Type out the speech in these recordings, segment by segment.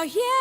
Oh yeah.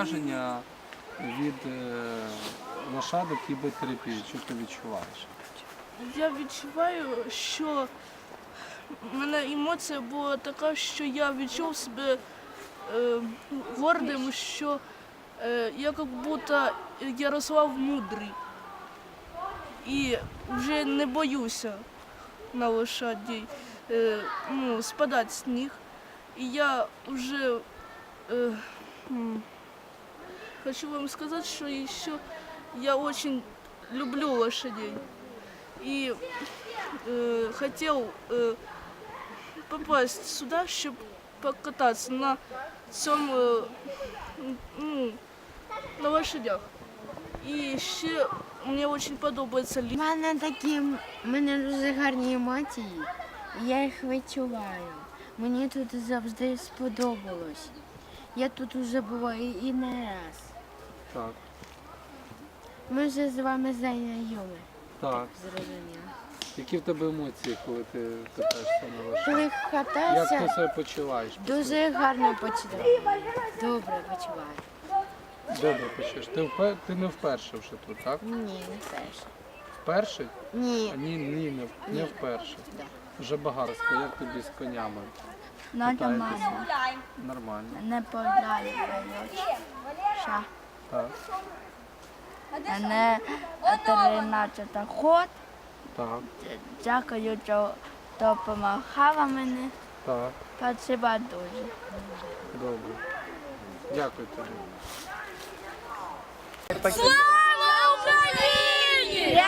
Враження від е, лошадок кібертерапії? Що ти відчуваєш? Я відчуваю, що в мене емоція була така, що я відчув себе е, гордим, що е, я як будто Ярослав мудрий. І вже не боюся на лошаді е, ну, спадати них. І я вже е, хочу вам сказати, що ще я очень люблю лошадей. и э, хотел э, попасть сюда, чтобы покататься на цьому, э, ну, на лошадях. І ще мені дуже подобається У лі. мене такі в мене дуже гарні емоції, і я їх відчуваю. Мені тут завжди сподобалось. Я тут вже була і, і не раз. Так. Ми вже з вами знайомі, Так. зрозуміло. Які в тебе емоції, коли ти катаєшся на лошадях? Коли Як ти катався, себе почуваєш? дуже гарно почуваю. Добре почуваю. Добре почуєш. Ти, впер... ти не вперше вже тут, так? Ні, не теж. Вперше? Ні. А ні, ні, не, в- не вперше. Да. Вже багатсько, як тобі з конями? Нормально. Нормально. Не подалі. Ша. Так. Мене 13 ход. Так. Дякую, що допомагала мені. Так. Спасибо дуже. Добре. Дякую тобі. Слава Україні!